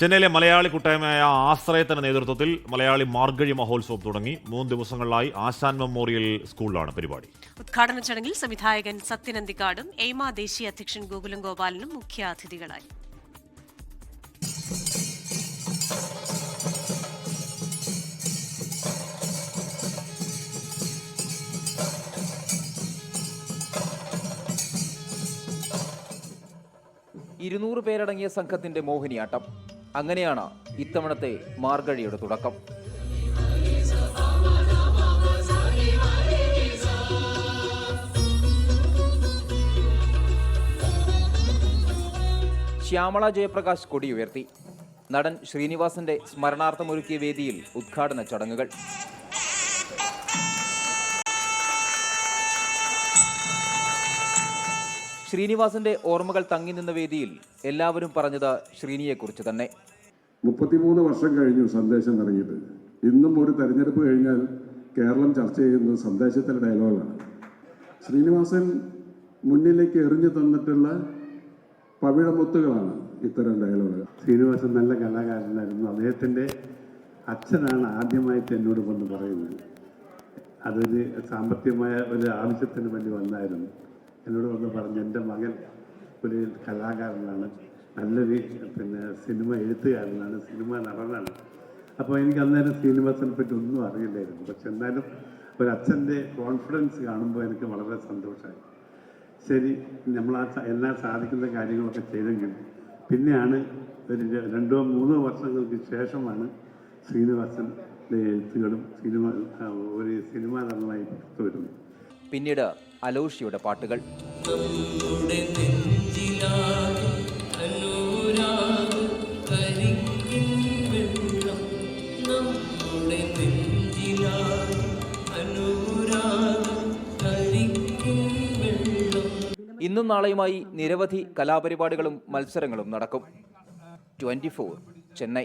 ചെന്നൈയിലെ മലയാളി കൂട്ടായ്മയായ ആശ്രയത്തിന്റെ നേതൃത്വത്തിൽ മലയാളി മാർഗഴി മഹോത്സവം തുടങ്ങി. മൂന്ന് ദിവസങ്ങളിലായി ആശാൻ മെമ്മോറിയൽ സ്കൂളിലാണ് പരിപാടി. ഉദ്ഘാടന ചടങ്ങിൽ സംവിധായകൻ സത്യനന്ദിക്കാടും എയ്മ ദേശീയ അധ്യക്ഷൻ ഗോകുലം ഗോപാലനും മുഖ്യാതിഥികളായി ഇരുന്നൂറ് പേരടങ്ങിയ സംഘത്തിന്റെ മോഹിനിയാട്ടം. അങ്ങനെയാണ് ഇത്തവണത്തെ മാർഗഴിയുടെ തുടക്കം. ശ്യാമള ജയപ്രകാശ് കൊടിയുയർത്തി നടൻ ശ്രീനിവാസന്റെ സ്മരണാർത്ഥമൊരുക്കിയ വേദിയിൽ ഉദ്ഘാടന ചടങ്ങുകൾ. ശ്രീനിവാസന്റെ ഓർമ്മകൾ തങ്ങി നിന്ന വേദിയിൽ എല്ലാവരും പറഞ്ഞത് ശ്രീനിയെക്കുറിച്ച് തന്നെ. മുപ്പത്തിമൂന്ന് വർഷം കഴിഞ്ഞു സന്ദേശം ഇറങ്ങിയിട്ട്. ഇന്നും ഒരു തെരഞ്ഞെടുപ്പ് കഴിഞ്ഞാൽ കേരളം ചർച്ച ചെയ്യുന്നത് സന്ദേശത്തിലെ ഡയലോഗാണ്. ശ്രീനിവാസൻ മുന്നിലേക്ക് എറിഞ്ഞു തന്നിട്ടുള്ള പവിഴമുത്തുകളാണ് ഇത്തരം ഡയലോഗ് ശ്രീനിവാസൻ നല്ല കലാകാരനായിരുന്നു. അദ്ദേഹത്തിന്റെ അച്ഛനാണ് ആദ്യമായിട്ട് എന്നോട് വന്ന് പറയുന്നത്. അതൊരു സാമ്പത്തികമായ ഒരു ആവശ്യത്തിന് വേണ്ടി വന്നായിരുന്നു. എന്നോട് വന്ന് പറഞ്ഞു എന്റെ മകൻ ഒരു കലാകാരനാണ് നല്ലൊരു പിന്നെ സിനിമ എഴുത്തുകാരനാണ് സിനിമ നടനാണ്. അപ്പോൾ എനിക്ക് അന്നേരം ശ്രീനിവാസനെ പറ്റി ഒന്നും അറിയില്ലായിരുന്നു. പക്ഷെ എന്നാലും ഒരു അച്ഛന്റെ കോൺഫിഡൻസ് കാണുമ്പോൾ എനിക്ക് വളരെ സന്തോഷമായി. ശരി നമ്മൾ ആ എല്ലാ സാധിക്കുന്ന കാര്യങ്ങളൊക്കെ ചെയ്തെങ്കിൽ പിന്നെയാണ് ഒരു രണ്ടോ മൂന്നോ വർഷങ്ങൾക്ക് ശേഷമാണ് ശ്രീനിവാസന്റെ എഴുത്തുകളും സിനിമ ഒരു സിനിമാ നടനായി പുറത്തു വരുന്നത് പിന്നീട് അലോഷിയുടെ പാട്ടുകൾ. ഇന്നും നാളെയുമായി നിരവധി കലാപരിപാടികളും മത്സരങ്ങളും നടക്കും. ട്വന്റി ചെന്നൈ.